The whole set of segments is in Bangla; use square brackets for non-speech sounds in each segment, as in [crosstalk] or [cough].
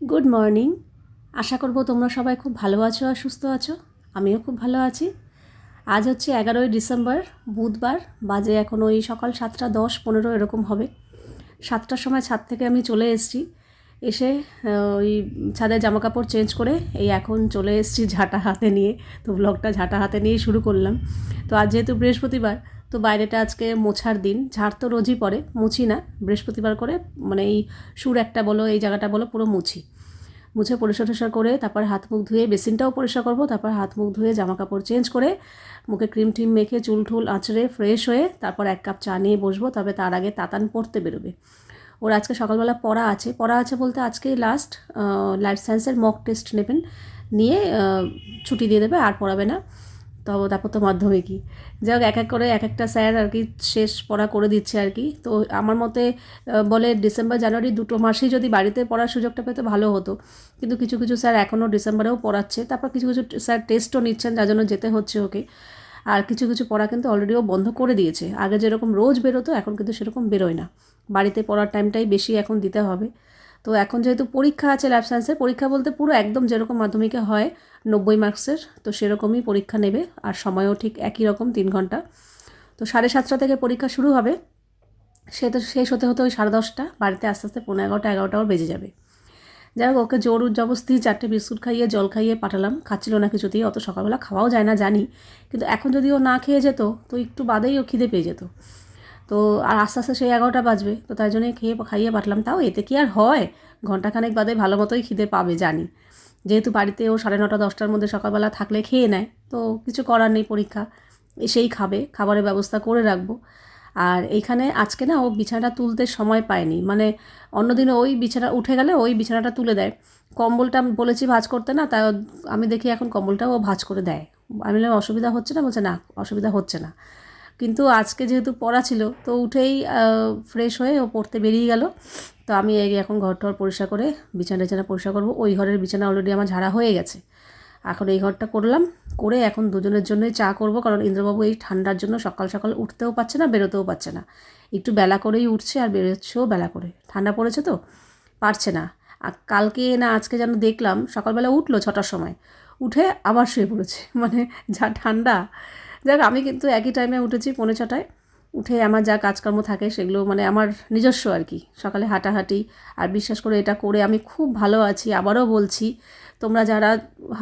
গুড মর্নিং আশা করব তোমরা সবাই খুব ভালো আছো আর সুস্থ আছো। আমিও খুব ভালো আছি। আজ হচ্ছে এগারোই ডিসেম্বর, বুধবার, বাজে এখন ওই সকাল সাতটা দশ পনেরো এরকম হবে। সাতটার সময় ছাদ থেকে আমি চলে এসেছি। এসে ওই ছাদের জামা কাপড় চেঞ্জ করে এই এখন চলে এসেছি ঝাঁটা হাতে নিয়ে। তো ব্লগটা ঝাঁটা হাতে নিয়েই শুরু করলাম। তো আজ যেহেতু বৃহস্পতিবার তো বাইরেটা আজকে মোছার দিন। ঝাড় তো রোজই পড়ে, মুছি না। বৃহস্পতিবার করে মানে এই সুর একটা বলো, এই জায়গাটা বলো, পুরো মুছি। মুছে পরিষ্কার টরিষ্কার করে তারপর হাত মুখ ধুয়ে বেসিনটাও পরিষ্কার করব, তারপর হাত মুখ ধুয়ে জামা কাপড় চেঞ্জ করে মুখে ক্রিম টিম মেখে চুল টুল আঁচড়ে ফ্রেশ হয়ে তারপর এক কাপ চা নিয়ে বসবো, তবে তার আগে তাতান পড়তে বেরোবে। ওর আজকে সকালবেলা পড়া আছে। পড়া আছে বলতে আজকেই লাস্ট লাইফ সায়েন্সের মক টেস্ট নেবেন। নিয়ে ছুটি দিয়ে দেবে, আর পড়াবে না। তবে তারপর তো মাধ্যমিকই যাই হোক এক এক করে এক একটা স্যার আর কি শেষ পড়া করে দিচ্ছে আর কি তো আমার মতে বলে ডিসেম্বর, জানুয়ারি দুটো মাসেই যদি বাড়িতে পড়ার সুযোগটা পেতে ভালো হতো। কিন্তু কিছু কিছু স্যার এখনও ডিসেম্বরেও পড়াচ্ছে। তারপর কিছু কিছু স্যার টেস্টও নিচ্ছেন, যার জন্য যেতে হচ্ছে ওকে। আর কিছু কিছু পড়া কিন্তু অলরেডিও বন্ধ করে দিয়েছে। আগে যেরকম রোজ বেরোতো, এখন কিন্তু সেরকম বেরোয় না। বাড়িতে পড়ার টাইমটাই বেশি এখন দিতে হবে। তো এখন যেহেতু পরীক্ষা আছে ল্যাব সায়েন্সের পরীক্ষা বলতে পুরো একদম যেরকম মাধ্যমিকে হয় নব্বই মার্কসের, তো সেরকমই পরীক্ষা নেবে আর সময়ও ঠিক একই রকম, তিন ঘণ্টা। তো সাড়ে সাতটা থেকে পরীক্ষা শুরু হবে। সে তো, শেষ হতে হতে ওই সাড়ে দশটা, বাড়িতে আস্তে আস্তে পনেরো এগারোটা, এগারোটাও বেজে যাবে। যাই হোক, ওকে জোর জবস্তি চারটে বিস্কুট খাইয়ে, জল খাইয়ে পাঠালাম। খাচ্ছিল না কিছুতেই, অত সকালবেলা খাওয়াও যায় না, জানি। কিন্তু এখন যদি ও না খেয়ে যেত, তো একটু বাদেই ও খিদে পেয়ে যেত। তো আর আস্তে আস্তে সেই এগারোটা বাজবে, তো তাই জন্যই খেয়ে, খাইয়ে পাঠালাম। তাও এতে কি আর হয়? ঘন্টাখানেক বাদে ভালো মতোই খিদে পাবে, জানি। যেহেতু বাড়িতে ও সাড়ে নটা, দশটার মধ্যে সকালবেলা থাকলে খেয়ে নেয়, তো কিছু করার নেই পরীক্ষা। এসেই খাবে, খাবারের ব্যবস্থা করে রাখব। আর এইখানে আজকে না ও বিছানাটা তুলতে সময় পায়নি। মানে অন্যদিন ওই বিছানা, উঠে গেলে ওই বিছানাটা তুলে দেয়। কম্বলটা বলেছি ভাঁজ করতে না, তাই আমি দেখি এখন কম্বলটাও ও ভাঁজ করে দেয়। আমি বললাম, অসুবিধা হচ্ছে না? বলছে, না, অসুবিধা হচ্ছে না। কিন্তু আজকে যেহেতু পড়া ছিল, তো উঠেই ফ্রেশ হয়ে ও পড়তে বেরিয়ে গেল। তো আমি এই এখন ঘর টর পরিষ্কার করে, বিছানা টিছানা পরিষ্কার করব। ওই ঘরের বিছানা অলরেডি আমার ঝাড়া হয়ে গেছে। এখন এই ঘরটা করলাম, করে এখন দুজনের জন্যই চা করব। কারণ ইন্দ্রবাবু এই ঠান্ডার জন্য সকাল সকাল উঠতেও পারছে না, বেরোতেও পারছে না। একটু বেলা করেই উঠছে আর বেরোচ্ছেও বেলা করে। ঠান্ডা পড়েছে তো? পারছে না। আর কালকে না আজকে যেন দেখলাম, সকালবেলা উঠল ছটার সময়। উঠে আবার শুয়ে পড়েছে। [laughs] মানে যা ঠান্ডা। যাক, আমি কিন্তু একই টাইমে উঠেছি, পৌনে ছটায়। উঠে আমার যা কাজকর্ম থাকে সেগুলো মানে আমার নিজস্ব আর কি। সকালে হাঁটাহাঁটি আর বিশ্বাস করে এটা করে আমি খুব ভালো আছি, আবারও বলছি, তোমরা যারা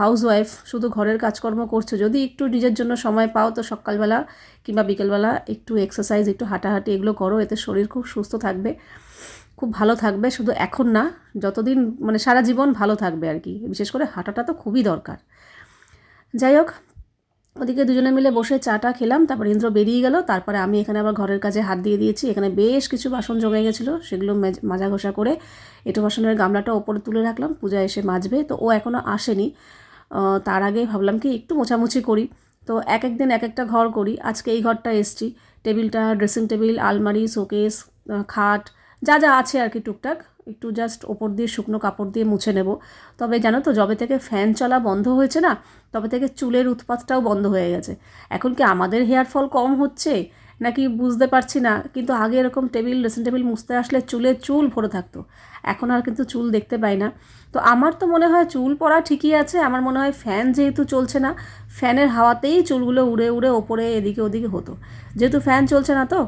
হাউস ওয়াইফ শুধু ঘরের কাজকর্ম করছ, যদি একটু নিজের জন্য সময় পাও তো সকালবেলা কিংবা বিকেলবেলা একটু এক্সারসাইজ একটু হাঁটাহাঁটি এগুলো করো, এতে শরীর খুব সুস্থ থাকবে, খুব ভালো থাকবে, শুধু এখন না, যতদিন মানে সারা জীবন ভালো থাকবে আর কি। বিশেষ করে হাঁটাটা তো খুবই দরকার। যাই হোক ওদিকে দুজনে মিলে বসে চাটা খেলাম, তারপর ইন্দ্র বেরিয়ে গেল, তারপরে আমি এখানে আবার ঘরের কাজে হাত দিয়ে দিয়েছি। এখানে বেশ কিছু বাসন জমে গেছিল, সেগুলো মাজা ঘষা করে এঁটো বাসনের গামলাটা ওপরে তুলে রাখলাম, পূজা এসে মাজবে, তো ও এখনও আসেনি। তার আগে ভাবলাম কি, একটু মোছামুছি করি। তো এক এক দিন এক একটা ঘর করি, আজকে এই ঘরটা এসছি। টেবিলটা, ড্রেসিং টেবিল, আলমারি, শোকেস খাট, যা যা আছে আর কি টুকটাক। একটু জাস্ট ওপর দিয়ে শুকনো কাপড় দিয়ে মুছে নেব। তবে জানো তো, যবে থেকে ফ্যান চলা বন্ধ হয়েছে না, তবে থেকে চুলের উৎপাতটাও বন্ধ হয়ে গেছে। এখন কি আমাদের হেয়ার ফল কম হচ্ছে? নাকি বুঝতে পারছি না, কিন্তু আগে এরকম টেবিল ড্রেসিং টেবিল মুছতে আসলে চুলে চুল ভরে থাকতো। এখন আর কিন্তু চুল দেখতে পাই না। তো আমার তো মনে হয় চুল পড়া ঠিকই আছে, আমার মনে হয় ফ্যান যেহেতু চলছে না ফ্যানের হাওয়াতেই চুলগুলো উড়ে উড়ে ওপরে এদিকে ওদিকে হতো। যেহেতু ফ্যান চলছে না তো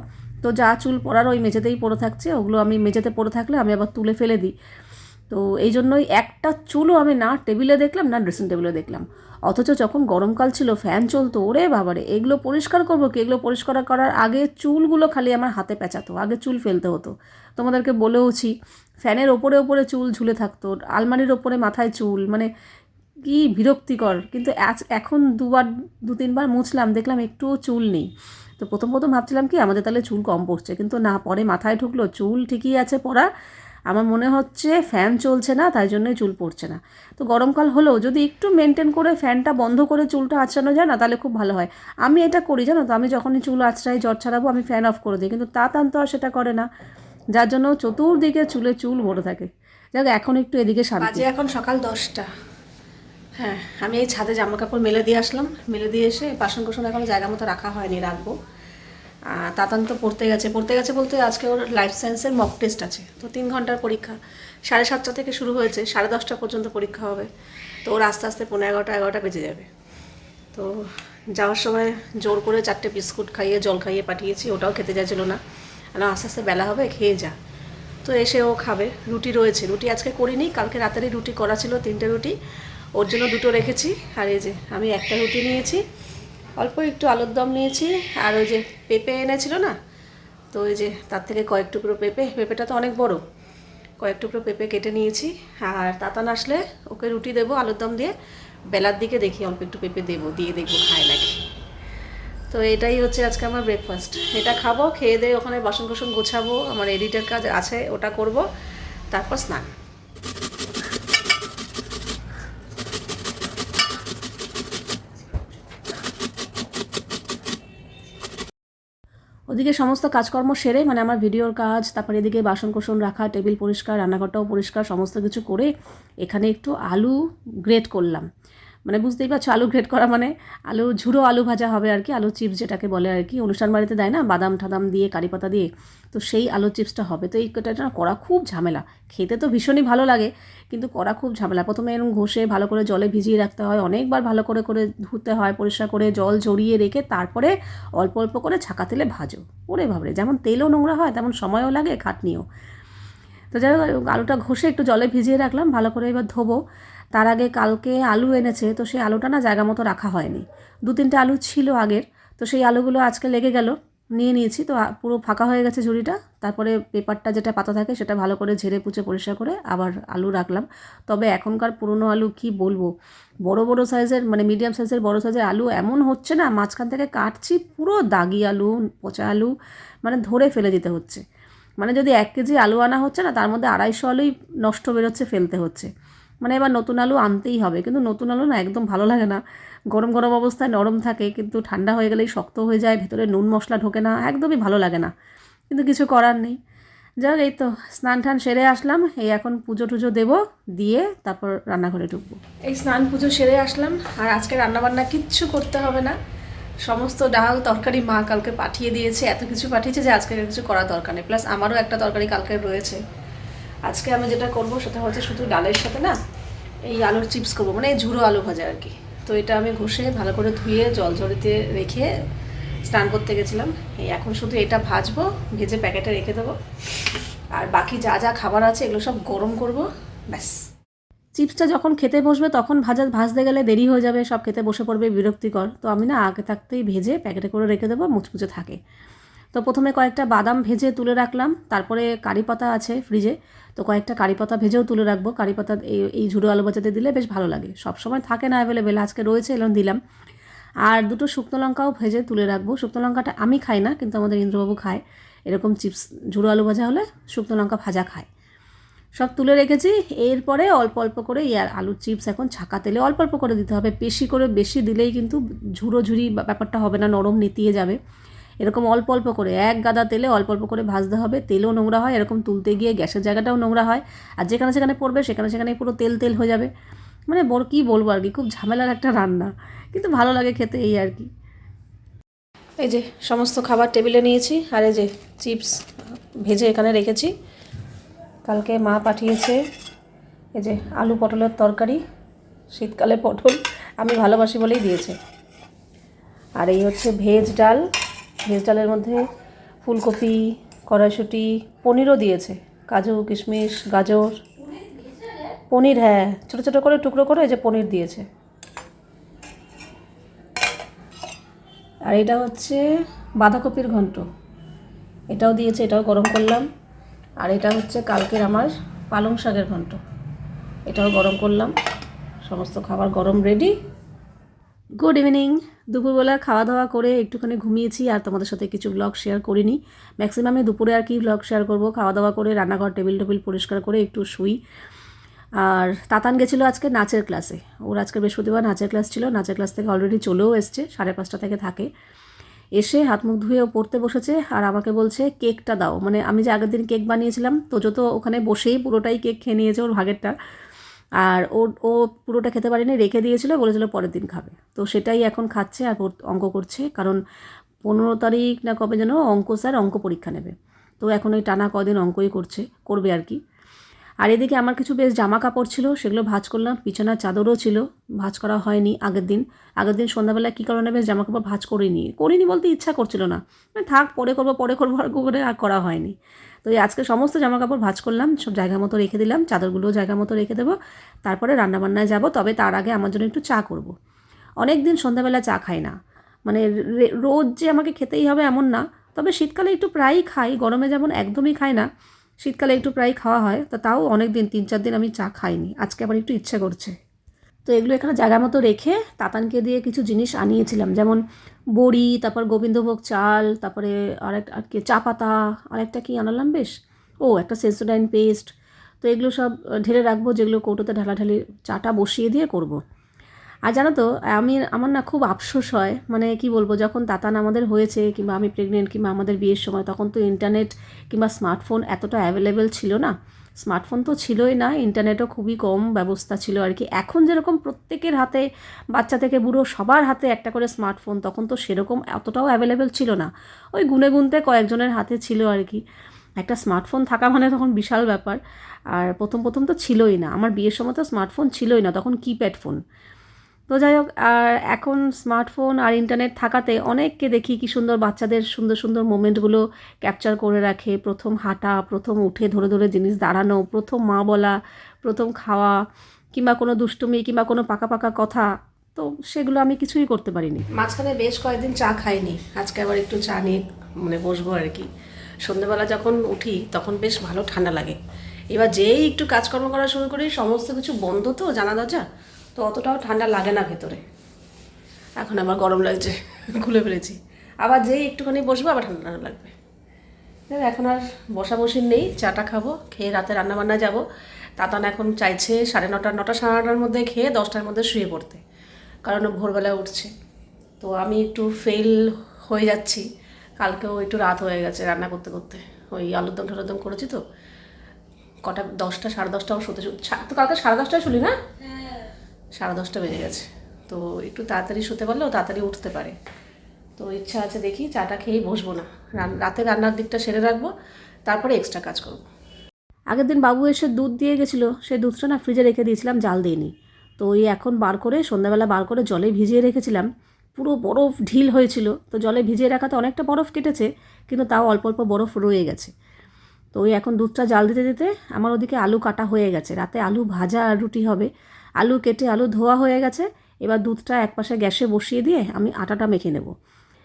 তো যা চুল পড়ার ওই মেঝেতেই পড়ে থাকছে, ওগুলো আমি মেঝেতে পড়ে থাকলে আমি আবার তুলে ফেলে দিই। তো এই জন্যই একটা চুলও আমি না টেবিলে দেখলাম, না ড্রেসিং টেবিলে দেখলাম। অথচ যখন গরমকাল ছিল, ফ্যান চলতো, ওরে বাবারে, এগুলো পরিষ্কার করব কি? এগুলো পরিষ্কার করার আগে চুলগুলো খালি আমার হাতে পেঁচাতো, আগে চুল ফেলতে হতো। তোমাদেরকে বলেওছি, ফ্যানের ওপরে ওপরে চুল ঝুলে থাকতো, আলমারির ওপরে মাথায় চুল মানে কি বিরক্তিকর। কিন্তু এখন দুবার দু তিনবার মুছলাম, দেখলাম একটুও চুল নেই। তো প্রথম প্রথম ভাবছিলাম কি আমাদের তাহলে চুল কম পড়ছে, কিন্তু না, পরে মাথায় ঢুকলো চুল ঠিকই আছে পড়া। আমার মনে হচ্ছে ফ্যান চলছে না, তাই জন্যই চুল পড়ছে না। তো গরমকাল হলেও যদি একটু মেনটেন করে ফ্যানটা বন্ধ করে চুলটা আঁচড়ানো যায় না, তাহলে খুব ভালো হয়। আমি এটা করি, জানো তো, আমি যখনই চুল আঁচড়াই, জ্বর ছাড়াবো, আমি ফ্যান অফ করে দিই, কিন্তু তা তান তো আর সেটা করে না। যার জন্য চতুর্দিকে চুলে চুল ভরে থাকে। যাক, এখন একটু এদিকে বাজে এখন সকাল দশটা। হ্যাঁ আমি এই ছাদে জামা কাপড় মেলে দিয়ে আসলাম। মেলে দিয়ে এসে বাসন কোসন এখনও জায়গা মতো রাখা হয়নি, রাখব। তাতান তো পড়তে গেছে। পড়তে গেছে বলতে আজকে ওর লাইফ সায়েন্সের মক টেস্ট আছে। তো তিন ঘণ্টার পরীক্ষা। সাড়ে সাতটা থেকে শুরু হয়েছে। সাড়ে দশটা পর্যন্ত পরীক্ষা হবে। তো ওর আস্তে আস্তে পনেরো এগারোটা এগারোটা বেজে যাবে। তো যাওয়ার সময় জোর করে চারটে বিস্কুট খাইয়ে, জল খাইয়ে পাঠিয়েছি। ওটাও খেতে চাইছিল না। আর আস্তে আস্তে বেলা হবে, খেয়ে যা। তো এসে ও খাবে। রুটি রয়েছে। রুটি আজকে করিনি। কালকে রাতেরই রুটি করা ছিল, তিনটে রুটি। ওর জন্য দুটো রেখেছি। আর এই যে আমি একটা রুটি নিয়েছি, অল্প একটু আলুর দম নিয়েছি, আর ওই যে পেঁপে এনেছিল না, তো ওই যে তার থেকে কয়েক টুকরো পেঁপে, পেঁপেটা তো অনেক বড়, কয়েক টুকরো পেঁপে কেটে নিয়েছি। আর তাতান আসলে ওকে রুটি দেবো আলুর দম দিয়ে, বেলার দিকে দেখি অল্প একটু পেঁপে দেবো, দিয়ে দেখব খায় নাকি। তো এটাই হচ্ছে আজকে আমার ব্রেকফাস্ট এটা খাব, খেয়ে দিয়ে ওখানে বাসন কোসন গোছাবো, আমার এডিটের কাজ আছে, ওটা করব, তারপর স্নান। ওদিকে সমস্ত কাজকর্ম সেরে মানে আমার ভিডিওর কাজ, তারপরে এদিকে বাসন কোসন রাখা, টেবিল পরিষ্কার, রান্নাঘরটাও পরিষ্কার, সমস্ত কিছু করে এখানে একটু আলু গ্রেট করলাম। মানে বুঝতেই পারছ, আলু গ্রেট করা মানে আলু, ঝুড়ো আলু ভাজা হবে আর কি, আলু চিপস যেটাকে বলে আর কি। অনুষ্ঠান বাড়িতে দেয় না, বাদাম ঠাদাম দিয়ে, কারি পাতা দিয়ে, তো সেই আলু চিপসটা হবে। তো এই এটা করা খুব ঝামেলা, খেতে তো ভীষণই ভালো লাগে, কিন্তু করা খুব ঝামেলা। প্রথমে এরকম ঘষে ভালো করে জলে ভিজিয়ে রাখতে হয়, অনেকবার ভালো করে করে ধুতে হয়, পরিষ্কার করে জল জড়িয়ে রেখে তারপরে অল্প অল্প করে ছাকা তেলে ভাজো। ওরে ভাবরে যেমন তেলও নোংরা হয়, তেমন সময়ও লাগে, খাটনিও। তো যাই হোক, আলুটা ঘষে একটু জলে ভিজিয়ে রাখলাম, ভালো করে এবার ধোবো। তার আগে কালকে আলু এনেছে, তো সেই আলুটা না জায়গা মতো রাখা হয়নি। দু তিনটে আলু ছিল আগের, তো সেই আলুগুলো আজকে লেগে গেল, নিয়ে নিয়েছি, তো পুরো ফাঁকা হয়ে গেছে ঝুড়িটা। তারপরে পেপারটা যেটা পাতা থাকে সেটা ভালো করে ঝেড়ে পুচে পরিষ্কার করে আবার আলু রাখলাম। তবে এখনকার পুরনো আলু কি বলব? বড় বড় সাইজের মানে মিডিয়াম সাইজের বড় সাইজের আলু এমন হচ্ছে না, মাঝখান থেকে কাটছি, পুরো দাগি আলু, পচা আলু মানে ধরে ফেলে দিতে হচ্ছে। মানে যদি এক কেজি আলু আনা হচ্ছে না, তার মধ্যে আড়াইশো আলুই নষ্ট বেরোচ্ছে, ফেলতে হচ্ছে। মানে এবার নতুন আলু আনতেই হবে। কিন্তু নতুন আলু না একদম ভালো লাগে না। গরম গরম অবস্থায় নরম থাকে, কিন্তু ঠান্ডা হয়ে গেলেই শক্ত হয়ে যায়, ভেতরে নুন মশলা ঢোকে না, একদমই ভালো লাগে না। কিন্তু কিছু করার নেই। যাই এই তো স্নান টান সেরে আসলাম। এই এখন পুজো টুজো দেবো, দিয়ে তারপর রান্নাঘরে ঢুকবো। এই স্নান পুজো সেরে আসলাম, আর আজকে রান্নাবান্না কিচ্ছু করতে হবে না। সমস্ত ডাল, তরকারি মা কালকে পাঠিয়ে দিয়েছে, এত কিছু পাঠিয়েছে যে আজকে কিছু করার দরকার নেই। প্লাস আমারও একটা তরকারি কালকে রয়েছে। আজকে আমি যেটা করব সেটা হচ্ছে শুধু ডালের সাথে না এই আলুর চিপস করব মানে এই ঝুড়ো আলু ভাজা আর কি। তো এটা আমি ঘষে ভালো করে ধুয়ে জল ঝরিতে রেখে স্নান করতে গেছিলাম। এই এখন শুধু এটা ভাজবো, ভেজে প্যাকেটে রেখে দেবো। আর বাকি যা যা খাবার আছে এগুলো সব গরম করব, ব্যাস। চিপসটা যখন খেতে বসবে তখন ভাজা ভাজতে গেলে দেরি হয়ে যাবে, সব খেতে বসে পড়বে বিরক্তিকর। তো আমি না আগে থাকতেই ভেজে প্যাকেটে করে রেখে দেবো, মুচমুচে থাকে। তো প্রথমে কয়েকটা বাদাম ভেজে তুলে রাখলাম, তারপরে কারি পাতা আছে ফ্রিজে তো কয়েকটা কারি পাতা ভেজেও তুলে রাখব। কারি পাতা এই এই ঝুড়ো আলু বাজাতে দিলে বেশ ভালো লাগে। সব সময় থাকে না অ্যাভেলেবেল আজকে রয়েছে এলাম দিলাম। আর দুটো শুকনো লঙ্কাও ভেজে তুলে রাখব। শুকনো লঙ্কাটা আমি খাই না, কিন্তু আমাদের ইন্দ্রবাবু খায়। এরকম চিপস, ঝুড়ো আলু ভাজা হলে শুকনো লঙ্কা ভাজা খায়। সব তুলে রেখেছি। এরপরে অল্প অল্প করে এই আর আলুর চিপস এখন ছাকা তেলে অল্প অল্প করে দিতে হবে। বেশি করে, বেশি দিলেই কিন্তু ঝুড়ো ঝুড়ি ব্যাপারটা হবে না, নরম নেতিয়ে যাবে। এরকম অল্প অল্প করে, এক গাদা তেলে অল্প অল্প করে ভাজতে হবে, তেলও নোংরা হয়, এরকম তুলতে গিয়ে গ্যাসের জায়গাটাও নোংরা হয়, আর যেখানে সেখানে পড়বে সেখানে সেখানে পুরো তেল তেল হয়ে যাবে। মানে বড় কী বলব আর কি, খুব ঝামেলার একটা রান্না, কিন্তু ভালো লাগে খেতে এই আর কি। এই যে সমস্ত খাবার টেবিলে নিয়েছি, আর এই যে চিপস ভেজে এখানে রেখেছি। কালকে মা পাঠিয়েছে এই যে আলু পটলের তরকারি, শীতকালে পটল আমি ভালোবাসি বলেই দিয়েছে। আর এই হচ্ছে ভেজ ডাল। ভেজ ডালের মধ্যে ফুলকপি, কড়াইশুঁটি, পনিরও দিয়েছে। কাজু, কিশমিশ, গাজর। পনির হ্যাঁ ছোটো ছোটো করে টুকরো করে এই যে পনির দিয়েছে। আর এটা হচ্ছে বাঁধাকপির ঘন্ট। এটাও দিয়েছে, এটাও গরম করলাম। আর এটা হচ্ছে কালকের আমার পালং শাকের ঘন্ট। এটাও গরম করলাম। সমস্ত খাবার গরম রেডি গুড ইভিনিং দুপুরবেলা খাওয়া দাওয়া করে একটুখানি ঘুমিয়েছি আর তোমাদের সাথে কিছু ব্লগ শেয়ার করিনি। ম্যাক্সিমামে দুপুরে আর কি ব্লগ শেয়ার করব? খাওয়া দাওয়া করে, রান্নাঘর টেবিল টেবিল পরিষ্কার করে একটু শুই। আর তাতান গেছিল আজকে নাচের ক্লাসে ওর আজকে বৃহস্পতিবার নাচের ক্লাস ছিল। নাচের ক্লাস থেকে অলরেডি চলেও এসছে, সাড়ে পাঁচটা থেকে থাকে। এসে হাত মুখ ধুয়ে পড়তে বসেছে আর আমাকে বলছে কেকটা দাও। মানে আমি যে আগের দিন কেক বানিয়েছিলাম, তো ওখানে বসেই পুরোটাই কেক খেয়ে নিয়েছে ওর ভাগেরটা। আর ও ও পুরোটা খেতে পারেনি, রেখে দিয়েছিল, বলেছিল পরের দিন খাবে। তো সেটাই এখন খাচ্ছে আর অঙ্ক করছে, কারণ পনেরো তারিখ না কবে যেন অঙ্ক স্যার অঙ্ক পরীক্ষা নেবে। তো এখন ওই টানা কদিন অঙ্কই করছে, করবে আর কি। আর এদিকে আমার কিছু বেশ জামা কাপড় ছিল, সেগুলো ভাজ করলাম। বিছানার চাদরও ছিল, ভাজ করা হয়নি আগের দিন। আগের দিন সন্ধ্যাবেলা কী কারণে বেশ জামা কাপড় ভাজ করিনি? করিনি বলতে ইচ্ছা করছিল না। মানে থাক, পরে করব পরে করব, আর করে আর করা হয়নি। তো এই আজকে সমস্ত জামা কাপড় ভাজ করলাম, সব জায়গা মতো রেখে দিলাম, চাদরগুলোও জায়গা মতো রেখে দেবো। তারপরে রান্নাবান্নায় যাব, তবে তার আগে আমার জন্য একটু চা করব। অনেক দিন সন্ধ্যাবেলা চা খাই না। মানে রোজ যে আমাকে খেতেই হবে এমন না, তবে শীতকালে একটু প্রায়ই খাই, গরমে যেমন একদমই খাই না শীতকালে একটু প্রায় খাওয়া হয়, তো তাও অনেক দিন তিন চার দিন আমি চা খাইনি। আজকে আবার একটু ইচ্ছে করছে। তো এগুলো এখানে জায়গা মতো রেখে তাতানকে দিয়ে কিছু জিনিস আনিয়েছিলাম, যেমন বড়ি, তারপর গোবিন্দভোগ চাল, তারপরে আরেক, আর কি চা পাতা, আরেকটা কি আনালাম বেশ? ও, একটা সেন্সোডাইন পেস্ট। তো এগুলো সব ঢেলে রাখব, যেগুলো কৌটোতে ঢালাঢালি চাটা বসিয়ে দিয়ে করব। আর জানো তো, আমি, আমার না খুব আফসোস হয় মানে কি বলব, যখন তাতান আমাদের হয়েছে কিংবা আমি প্রেগনেন্ট কিংবা আমাদের বিয়ের সময়, তখন তো ইন্টারনেট কিংবা স্মার্টফোন এতটা অ্যাভেলেবেল ছিল না। স্মার্টফোন তো ছিলই না ইন্টারনেটও খুবই কম ব্যবস্থা ছিল আর কি। এখন যেরকম প্রত্যেকের হাতে, বাচ্চা থেকে বুড়ো সবার হাতে একটা করে স্মার্টফোন তখন তো সেরকম এতটাও অ্যাভেলেবেল ছিল না। ওই গুনে গুনতে কয়েকজনের হাতে ছিল আর কি। একটা স্মার্টফোন থাকা মানে তখন বিশাল ব্যাপার। আর প্রথম প্রথম তো ছিলই না, আমার বিয়ের সময় তো স্মার্টফোন ছিলই না, তখন কিপ্যাড ফোন তো যাই হোক, আর এখন স্মার্টফোন আর ইন্টারনেট থাকাতে অনেককে দেখি কি সুন্দর বাচ্চাদের সুন্দর সুন্দর মোমেন্টগুলো ক্যাপচার করে রাখে। প্রথম হাঁটা, প্রথম উঠে ধরে ধরে জিনিস দাঁড়ানো, প্রথম মা বলা, প্রথম খাওয়া, কিংবা কোনো দুষ্টুমি, কিংবা কোনো পাকা পাকা কথা, তো সেগুলো আমি কিছুই করতে পারিনি। মাঝখানে বেশ কয়েকদিন চা খাইনি, আজকে আবার একটু চা নিয়ে মানে বসবো আর কি। সন্ধ্যেবেলা যখন উঠি তখন বেশ ভালো ঠান্ডা লাগে। এবার যেই একটু কাজকর্ম করা শুরু করি, সমস্ত কিছু বন্ধ তো জানা দরজা তো অতটাও ঠান্ডা লাগে না ভেতরে। এখন আমার গরম লাগছে, খুলে ফেলেছি। আবার যেই একটুখানি বসবো, আবার ঠান্ডা ঠান্ডা লাগবে এখন আর বসা বসি নেই, চাটা খাব, খেয়ে রাতে রান্নাবান্না যাব। তাতান এখন চাইছে সাড়ে নটা নটা সাড়ে নটার মধ্যে খেয়ে দশটার মধ্যে শুয়ে পড়তে, কারণ ভোরবেলা উঠছে। তো আমি একটু ফেল হয়ে যাচ্ছি। কালকেও একটু রাত হয়ে গেছে রান্না করতে করতে। ওই আলুরদম ঠালুরদম করেছি তো। কটা, দশটা, সাড়ে দশটাও শুতে তো কালকে সাড়ে দশটায় শুলি না? সাড়ে দশটা বেজে গেছে। তো একটু তাড়াতাড়ি শুতে পারলেও তাড়াতাড়ি উঠতে পারে। তো ইচ্ছা আছে দেখি চাটা খেয়েই বসবো না। রাতে রান্নার দিকটা সেরে রাখব, তারপরে এক্সট্রা কাজ করব। আগের দিন বাবু এসে দুধ দিয়ে গেছিল সেই দুধটা না ফ্রিজে রেখে দিয়েছিলাম, জাল দিইনি। তো ওই এখন বার করে, সন্ধ্যাবেলা বার করে জলে ভিজিয়ে রেখেছিলাম। পুরো বরফ ঢিল হয়েছিল, তো জলে ভিজিয়ে রাখাতে অনেকটা বরফ কেটেছে, কিন্তু তাও অল্প অল্প বরফ রয়ে গেছে। তো ওই এখন দুধটা জাল দিতে দিতে আমার ওদিকে আলু কাটা হয়ে গেছে। রাতে আলু ভাজা আর রুটি হবে আলু কেটে আলু ধোয়া হয়ে গেছে, এবার দুধটা একপাশে গ্যাসে বসিয়ে দিয়ে আমি আটাটা মেখে নেব।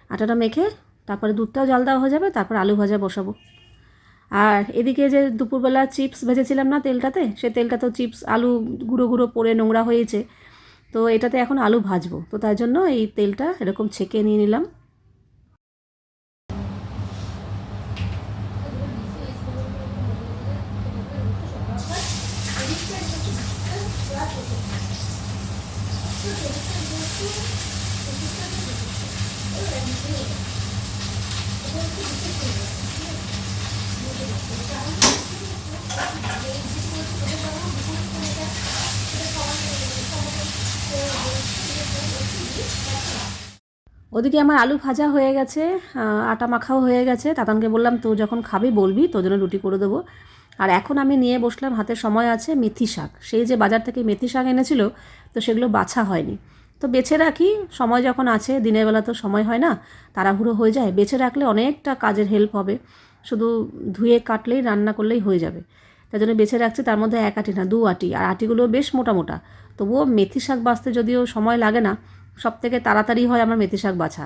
আটাটা মেখে তারপরে দুধটাও জাল দেওয়া হয়ে যাবে, তারপর আলু ভাজা বসাবো। আর এদিকে যে দুপুরবেলা চিপস ভেজেছিলাম না তেলটাতে, সে তেলটা তো চিপস, আলু গুঁড়ো গুঁড়ো পড়ে নোংরা হয়েছে। তো এটাতে এখন আলু ভাজবো। তো তাই জন্য এই তেলটা এরকম ছেঁকে নিয়ে নিলাম। ওদিকে আমার আলু ভাজা হয়ে গেছে আটা মাখাও হয়ে গেছে। তাতানকে বললাম তো যখন খাবি বলবি, তোর জন্য রুটি করে দেবো। আর এখন আমি নিয়ে বসলাম, হাতে সময় আছে, মেথি শাক। সেই যে বাজার থেকে মেথি শাক এনেছিল, তো সেগুলো বাছা হয়নি। তো বেছে রাখি, সময় যখন আছে, দিনের বেলা তো সময় হয় না, তাড়াহুড়ো হয়ে যায়। বেছে রাখলে অনেকটা কাজের হেল্প হবে। শুধু ধুয়ে কাটলেই, রান্না করলেই হয়ে যাবে। তাই জন্য বেছে রাখছি, তার মধ্যে এক আটি না, দু আটি। আর আটিগুলো বেশ মোটা মোটা। তবুও মেথি শাক বাছতে যদিও সময় লাগে না সব থেকে তাড়াতাড়ি হয় আমার মেথি শাক বাছা।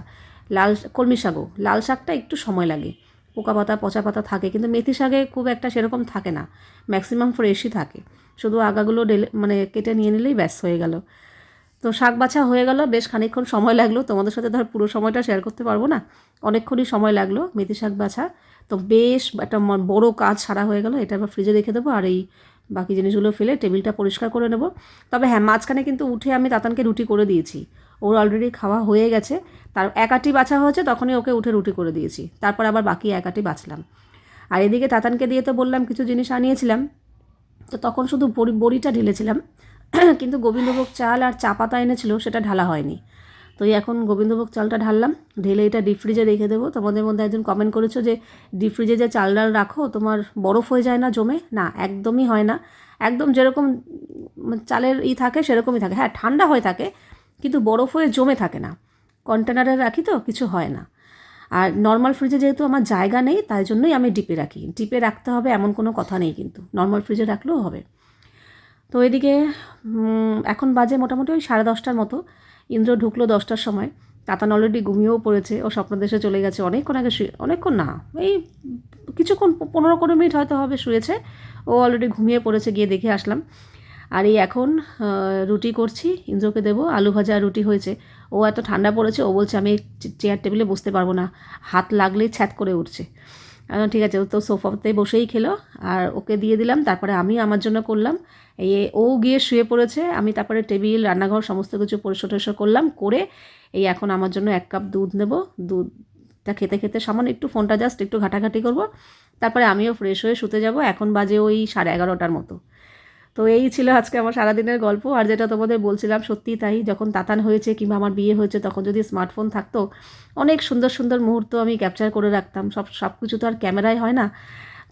লাল কলমি শাকও। লাল শাকটা একটু সময় লাগে। পোকা পাতা, পচা পাতা থাকে, কিন্তু মেথি শাকে খুব একটা সেরকম থাকে না। ম্যাক্সিমাম ফ্রেশই থাকে। শুধু আগাগুলো ডেলে মানে কেটে নিয়ে নিলেই ব্যাস হয়ে গেল। তো শাক বাছা হয়ে গেল, বেশ খানিকক্ষণ সময় লাগল। তোমাদের সাথে ধর পুরো সময়টা শেয়ার করতে পারব না? অনেকক্ষণই সময় লাগল মেথি শাক বাছা। তো বেশ একটা বড় কাজ সারা হয়ে গেল। এটা আবার ফ্রিজে রেখে দেবো আর এই বাকি জিনিসগুলো ফেলে টেবিলটা পরিষ্কার করে নেব। তবে হ্যাঁ মাঝখানে কিন্তু উঠে আমি তাতানকে রুটি করে দিয়েছি। ওর অলরেডি খাওয়া হয়ে গেছে। তার এক আটি বাছা হয়েছে, তখনই ওকে উঠে রুটি করে দিয়েছি। তারপর আবার বাকি এক আটি বাছলাম। আর এদিকে তাতানকে দিয়ে তো বললাম, কিছু জিনিস আনিয়েছিলাম। তো তখন শুধু বড়ি, বড়িটা ঢেলেছিলাম। [clears throat] কিন্তু গোবিন্দভোগ চাল আর চা পাতা এনেছিল, সেটা ঢালা হয়নি। তো এখন গোবিন্দভোগ চালটা ঢাললাম। ঢেলে এটা ডিপ ফ্রিজে রেখে দেবো। তোমাদের মধ্যে একজন কমেন্ট করেছ যে ডিপ ফ্রিজে যে চাল ডাল রাখো, তোমার বরফ হয়ে যায় না জমে? না, একদমই হয় না। একদম যেরকম চালের ই থাকে, সেরকমই থাকে। হ্যাঁ ঠান্ডা হয়ে থাকে কিন্তু বরফ হয়ে জমে থাকে না। কন্টেনারে রাখি তো, কিছু হয় না। আর নর্মাল ফ্রিজে যেহেতু আমার জায়গা নেই, তাই জন্যই আমি ডিপে রাখি। ডিপে রাখতে হবে এমন কোনো কথা নেই কিন্তু। নর্মাল ফ্রিজে রাখলেও হবে। তো এদিকে এখন বাজে মোটামুটি ওই সাড়ে দশটার মতো। ইন্দ্র ঢুকলো দশটার সময়। তাতান অলরেডি ঘুমিয়েও পড়েছে। ও স্বপ্নদেশে চলে গেছে। অনেকক্ষণ আগে শুয়ে, অনেকক্ষণ না, এই কিছুক্ষণ, পনেরো কুড়ি মিনিট হয়তো হবে শুয়েছে। ও অলরেডি ঘুমিয়ে পড়েছে, গিয়ে দেখে আসলাম। আর এই এখন রুটি করছি, ইন্দ্রকে দেবো, আলু ভাজা রুটি হয়েছে। ও এত ঠান্ডা পড়েছে, ও বলছে আমি চেয়ার টেবিলে বসতে পারব না, হাত লাগলেই ছ্যাত করে উঠছে। ঠিক আছে, ও তো সোফাতে বসেই খেলো, আর ওকে দিয়ে দিলাম, তারপরে আমি আমার জন্য করলাম। এই ও গিয়ে শুয়ে পড়েছে, আমি তারপরে টেবিল, রান্নাঘর, সমস্ত কিছু পরিষ্কার টরিষ্কার করলাম, করে এই এখন আমার জন্য এক কাপ দুধ নেব। দুধটা খেতে খেতে সামান্য একটু ফোনটা জাস্ট একটু ঘাটাঘাটি করব, তারপরে আমিও ফ্রেশ হয়ে শুতে যাব, এখন বাজে ওই সাড়ে এগারোটার মতো। তো এই ছিল আজকে আমার সারাদিনের গল্প। আর যেটা তোমাদের বলছিলাম, সত্যি তাই যখন তাতান হয়েছে কিংবা আমার বিয়ে হয়েছে, তখন যদি স্মার্টফোন থাকতো, অনেক সুন্দর সুন্দর মুহূর্ত আমি ক্যাপচার করে রাখতাম। সব সব কিছু তো আর ক্যামেরায় হয় না।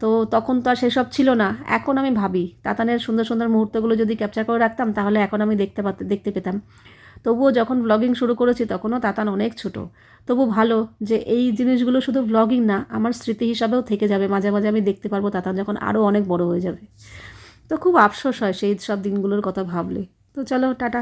তো তখন তো আর সেসব ছিল না। এখন আমি ভাবি, তাতানের সুন্দর সুন্দর মুহূর্তগুলো যদি ক্যাপচার করে রাখতাম, তাহলে এখন আমি দেখতে পাত, দেখতে পেতাম। তবুও যখন ব্লগিং শুরু করেছি, তখনও তাতান অনেক ছোট। তবু ভালো যে এই জিনিসগুলো শুধু ব্লগিং না, আমার স্মৃতি হিসাবেও থেকে যাবে। মাঝে মাঝে আমি দেখতে পারব তাতান যখন আরও অনেক বড় হয়ে যাবে। তো খুব আফসোস হয় সেই সব দিনগুলোর কথা ভাবলে। তো চলো টাটা।